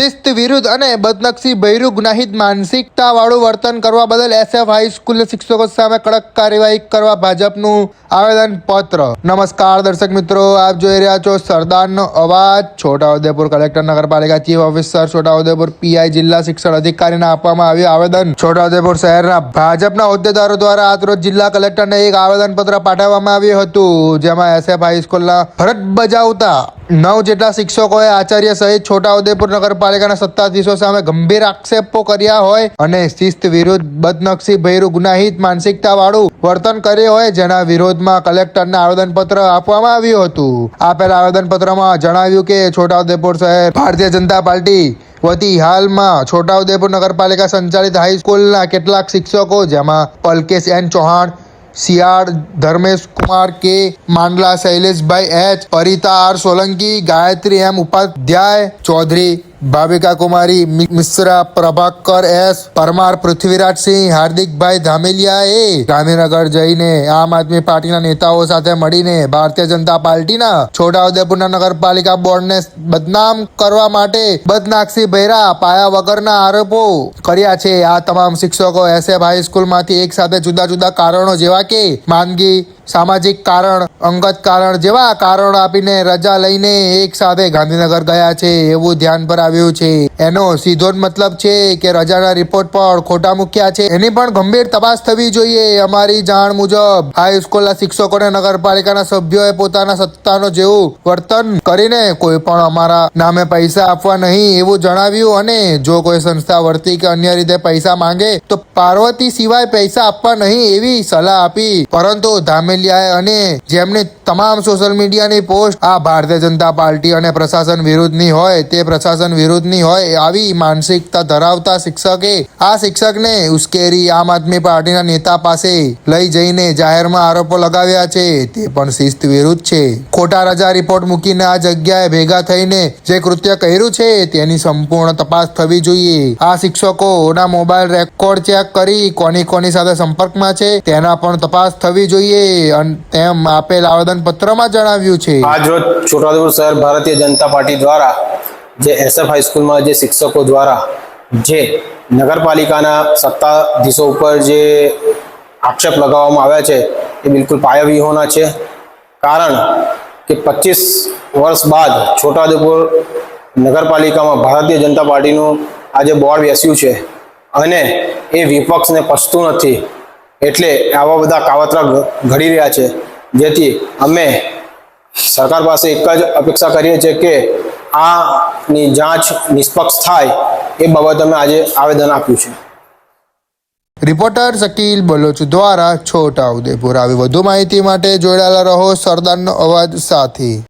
શિસ્ત વિરુદ્ધ અને બદનક્ષી ભૈરુ ગુનાહિત માનસિકતા વાળું વર્તન કરવા બદલ એસએફ હાઈસ્કૂલ શિક્ષકો સામે કડક કાર્યવાહી કરવા ભાજપનું આવેદન પત્ર નમસ્કાર દર્શક મિત્રો, આપ જોઈ રહ્યા છો સરદારનો અવાજ. છોટાઉદેપુર કલેક્ટર નગરપાલિકા ચીફ ઓફિસર છોટાઉદેપુર પીઆઈ જિલ્લા શિક્ષણ અધિકારીને આપવામાં આવ્યું આવેદન. છોટાઉદેપુર શહેરના ભાજપના હોદ્દેદારો દ્વારા આજરોજ જિલ્લા કલેક્ટરને એક આવેદન પત્ર પાઠવવામાં આવ્યું હતું. જેમાં એસએફ હાઈસ્કૂલના ફરજ બજાવતા નવ જેટલા શિક્ષકોએ આચાર્ય સહિત છોટાઉદેપુર નગરપાલિકાના સત્તાધીશો સામે ગંભીર આક્ષેપો કર્યા હોય અને શિસ્ત વિરુદ્ધ બદનક્ષી ભૈરું ગુનાહિત માનસિકતા વાળું વર્તન કર્યું હોય, જેના વિરોધમાં કલેક્ટરને આવેદનપત્ર આપવામાં આવ્યું હતું. આપેલ આવેદનપત્રમાં જણાવ્યું કે છોટાઉદેપુર શહેર ભારતીય જનતા પાર્ટી વતી હાલમાં છોટાઉદેપુર નગરપાલિકા સંચાલિત હાઈસ્કૂલના કેટલાક શિક્ષકો, જેમાં Palkesh N Chauhan Siyal Dharmesh Kumar K Mandla Shaileshbhai H Parita R Solanki Gayatri M Upadhyay Chaudhary Bhavika Kumari Mishra Prabhakar S Parmar Prithvirajsinh Hardikbhai ધામેલિયાએ Gandhinagar જઈને આમ આદમી પાર્ટીના નેતાઓ સાથે મળીને ભારતીય જનતા પાર્ટીના છોટાઉદેપુરના નગરપાલિકા બોર્ડને બદનામ કરવા માટે બદનાક્ષી ભૈરા પાયા વગરના આરોપો કર્યા છે આ તમામ શિક્ષકો એસએફ હાઈસ્કૂલમાંથી એક સાથે જુદા જુદા કારણો જેવા કે માંદગી, સામાજિક કારણ, અંગત કારણ જેવા કારણો આપીને રજા લઈને એક સાથે ગાંધીનગર ગયા છે, એવું ધ્યાન પર આવ્યું છે. એનો સીધો મતલબ છે કે રજાના રિપોર્ટ પણ ખોટા મૂક્યા છે. એની પણ ગંભીર તપાસ થવી જોઈએ અમારી જાણ મુજબ. હાઈસ્કૂલના શિક્ષકોને નગરપાલિકાના સભ્યોએ પોતાના સત્તાનો જેવું વર્તન કરીને કોઈ પણ અમારા નામે પૈસા આપવા નહીં એવું જણાવ્યું અને જો કોઈ સંસ્થા વર્તી કે અન્ય રીતે પૈસા માંગે તો પાર્વતી સિવાય પૈસા આપવા નહીં એવી સલાહ આપી. પરંતુ ધામેલિયાએ અને જેમની તમામ સોશિયલ મીડિયાની પોસ્ટ આ ભારતીય જનતા પાર્ટી અને પ્રશાસન વિરુદ્ધની હોય, તે પ્રશાસન વિરુદ્ધની હોય આવી માનસિકતા ધરાવતા શિક્ષકે આ શિક્ષકને ઉશ્કેરી આમ આદમી પાર્ટીના નેતા પાસે લઈ જઈને જાહેરમાં આરોપો લગાવ્યા છે. તે પણ શિસ્ત વિરુદ્ધ છે. ખોટા રજા રિપોર્ટ મૂકીને આ જગ્યાએ ભેગા થઈને જે કૃત્ય કર્યું છે, તેની સંપૂર્ણ તપાસ થવી જોઈએ. આ શિક્ષકોના મોબાઈલ રેકોર્ડ ચેક કરી કોની કોની સાથે સંપર્કમાં છે, તેના પણ તપાસ થવી જોઈએ. અને તેમ આપેલ આવેદન પત્રમાં જણાવ્યું છે. આજ રોજ છોટાઉદેપુર શહેર ભારતીય જનતા પાર્ટી દ્વારા જે એસએફ હાઈસ્કૂલમાં જે શિક્ષકો દ્વારા જે નગરપાલિકાના સત્તાધીશો ઉપર જે આક્ષેપ લગાવવામાં આવ્યા છે એ બિલકુલ પાયાવિહોણા છે. કારણ કે પચીસ વર્ષ બાદ છોટાઉદેપુર નગરપાલિકામાં ભારતીય જનતા પાર્ટીનું આજે બોર્ડ બેસ્યું છે અને એ વિપક્ષને પસતું નથી. એટલે આવા બધા કાવતરા ઘડી રહ્યા છે. જેથી અમે સરકાર પાસે એક જ અપેક્ષા કરીએ છીએ કે આની જાંચ નિષ્પક્ષ થાય એ બાબત અમે આજે આવેદન આપ્યું છે. રિપોર્ટર શકીલ બલોચ દ્વારા છોટા ઉદેપુર. આવી વધુ માહિતી માટે જોડાયેલા રહો સરદારનો અવાજ સાથે.